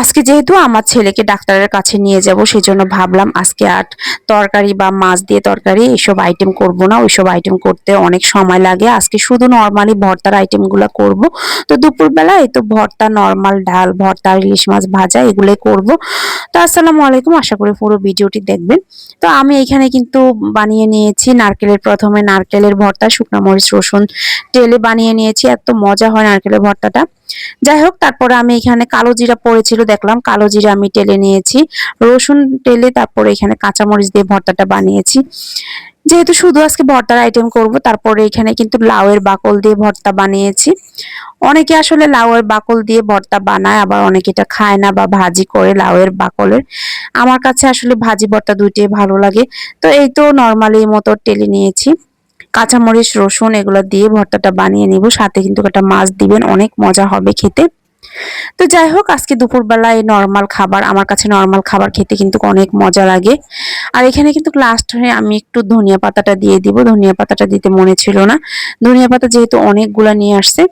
আজকে যেহেতু আমার ছেলেকে ডাক্তারের কাছে নিয়ে যাব, সেজন্য ভাবলাম আজকে আর তরকারি বা মাছ দিয়ে তরকারি এইসব আইটেম করব না। ওইসব আইটেম করতে অনেক সময় লাগে। আজকে শুধু নর্মালি ভর্তার আইটেমগুলো করব। তো দুপুরবেলা এই তো ভর্তা নর্মাল ডাল, ভর্তা, ইলিশ মাছ ভাজা এগুলোই করব। তো আসসালামু আলাইকুম। আশা করি পুরো ভিডিওটি দেখবেন। তো আমি এখানে কিন্তু বানিয়ে নিয়েছি নারকেলের প্রথমে নারকেলের ভর্তা, শুকনো মরিচ, রসুন, তেলে বানিয়ে নিয়েছি। এত মজা হয় নারকেলের ভর্তাটা। যাই হোক তারপরে আমি এখানে কালো জিরা পড়েছিল, দেখলাম। কালো জিরা আমি টেলে নিয়েছি। রসুন টেলে তারপরে এখানে কাঁচামরিচ দিয়ে ভর্তাটা বানিয়েছি। যেহেতু শুধু আজকে ভর্তার আইটেম করব, তারপরে এখানে কিন্তু লাউয়ের বাকল দিয়ে ভর্তা বানিয়েছি। অনেকে আসলে লাউয়ের বাকল দিয়ে ভর্তা বানায়, আবার অনেকে এটা খায় না বা ভাজি করে লাউয়ের বাকলের। আমার কাছে আসলে ভাজি ভর্তা দুইটাই ভালো লাগে। তো এই তো নর্মালি মতো টেলে নিয়েছি। কাঁচামরিচ, রসুন এগুলো দিয়ে ভর্তাটা বানিয়ে নিব। সাথে কিন্তু একটা মাছ দিবেন, অনেক মজা হবে খেতে। তো যাই হোক, আজকে দুপুরবেলা এই নর্মাল খাবার, আমার কাছে নর্মাল খাবার খেতে কিন্তু অনেক মজা লাগে। আর এখানে কিন্তু লাস্ট হয়ে আমি একটু ধনিয়া পাতাটা দিয়ে দিব। ধনিয়া পাতাটা দিতে মনে ছিল না। ধনিয়া পাতা যেহেতু অনেকগুলা নিয়ে আসছে।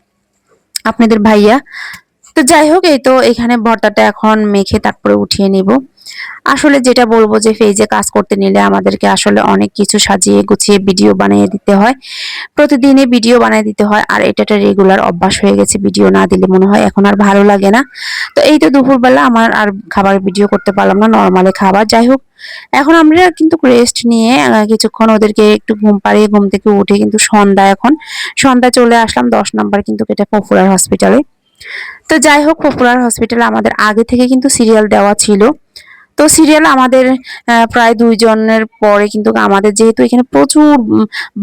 আপনাদের ভাইয়া, তো যাই হোক, এই তো এখানে ভর্তাটা এখন মেখে তারপরে উঠিয়ে নিব। আসলে যেটা বলব যে ফেজে কাজ করতে নিলে আমাদেরকে আসলে অনেক কিছু সাজিয়ে গুছিয়ে ভিডিও বানিয়ে দিতে হয়। প্রতিদিনে ভিডিও বানিয়ে দিতে হয়, আর এটা একটা রেগুলার অভ্যাস হয়ে গেছে ভিডিও না দিলে মনে হয় এখন আর ভালো লাগে না। তো এই তো দুপুরবেলা আমার আর খাবার ভিডিও করতে পারলাম না নর্মালি খাবার। যাই হোক, এখন আমরা কিন্তু রেস্ট নিয়ে কিছুক্ষণ ওদেরকে একটু ঘুম পাড়িয়ে ঘুম থেকে উঠে কিন্তু সন্ধ্যা এখন সন্ধ্যা চলে আসলাম, দশ নম্বর কিন্তু এটা পপুলার হসপিটালে তো যাই হোক পপুলার হসপিটালে আমাদের আগে থেকে কিন্তু সিরিয়াল দেওয়া ছিল। তো সিরিয়াল আমাদের প্রায় দুইজনের পরে কিন্তু আমাদের যেহেতু এখানে প্রচুর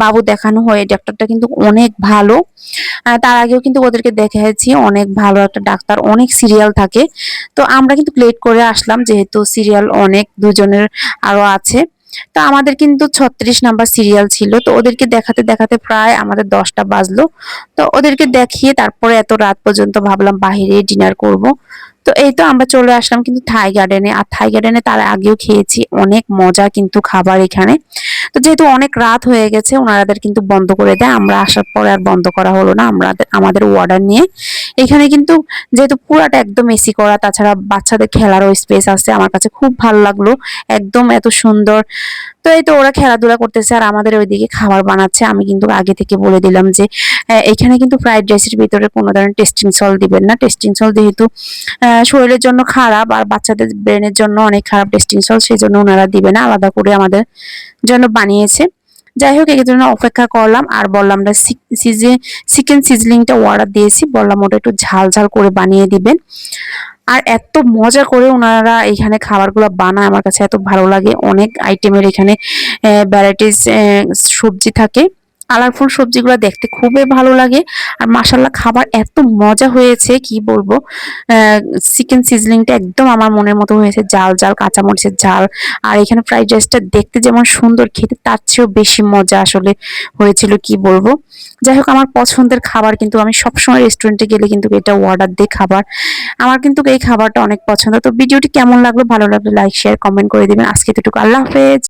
বাবু দেখানো হয় ডাক্তারটা কিন্তু অনেক ভালো। তার আগেও কিন্তু ওদেরকে দেখেছি অনেক ভালো একটা ডাক্তার, অনেক সিরিয়াল থাকে। তো আমরা কিন্তু লেট করে আসলাম, যেহেতু সিরিয়াল অনেক দুজনের আরও আছে। তো আমাদের কিন্তু ছত্রিশ নাম্বার সিরিয়াল ছিল, তো ওদেরকে দেখাতে দেখাতে প্রায় আমাদের দশটা বাজলো। তো ওদেরকে দেখিয়ে তারপরে এত রাত পর্যন্ত ভাবলাম বাহিরে ডিনার করব। তো এই তো আমরা চলে আসলাম কিন্তু থাই গার্ডেনে। আর থাই গার্ডেনে তার আগেও খেয়েছি অনেক মজা কিন্তু খাবার এখানে। তো যেহেতু অনেক রাত হয়ে গেছে, ওনারাদের কিন্তু বন্ধ করে দেয়। আমরা আসার পরে আর বন্ধ করা হলো না। আমরা আমাদের অর্ডার নিয়ে। এখানে কিন্তু যেহেতু পুরাটা একদম এসি করা, তাছাড়া বাচ্চাদের খেলারও স্পেস আছে। আমার কাছে খুব ভালো লাগল। একদম এত সুন্দর। তো এই তো ওরা খেলাধুলা করতেছে আর আমাদের ওইদিকে খাবার বানাচ্ছে। আমি কিন্তু আগে থেকে বলে দিলাম যে এখানে কিন্তু ফ্রাইড রাইসের ভিতরে কোনো ধরনের টেস্টিং সল দিবেন না। টেস্টিং সল যেহেতু শরীরের জন্য খারাপ আর বাচ্চাদের ব্রেনের জন্য অনেক খারাপ টেস্টিং সল সেই জন্য ওনারা দিবে না। আলাদা করে আমাদের জন্য বানিয়েছে। যাই হোক এই জন্য অপেক্ষা করলাম আর বললাম না সিজে চিকেন সিজলিংটা অর্ডার দিয়েছি। বললাম ওটা একটু ঝাল ঝাল করে বানিয়ে দিবেন। আর এত মজা করে ওনারা এখানে খাবারগুলো বানায়, আমার কাছে এত ভালো লাগে। অনেক আইটেমের এখানে ভ্যারাইটিস সবজি থাকে। কালারফুল সবজিগুলো দেখতে খুবই ভালো লাগে। আর মাসাল্লাহ খাবার এত মজা হয়েছে, কি বলব? চিকেন সিজলিংটা একদম আমার মনের মতো হয়েছে জাল জাল কাঁচামরিচের ঝাল। আর এখানে ফ্রাইড রাইসটা দেখতে যেমন সুন্দর, খেতে তার চেয়েও বেশি মজা আসলে হয়েছিল, কি বলব? যাই হোক, আমার পছন্দের খাবার কিন্তু আমি সবসময় রেস্টুরেন্টে গেলে কিন্তু এটা অর্ডার দিই খাবার। আমার কিন্তু এই খাবারটা অনেক পছন্দ। তো ভিডিওটি কেমন লাগল? ভালো লাগলে লাইক শেয়ার কমেন্ট করে দিবেন। আজকে এতটুকু। আল্লাহ হাফেজ।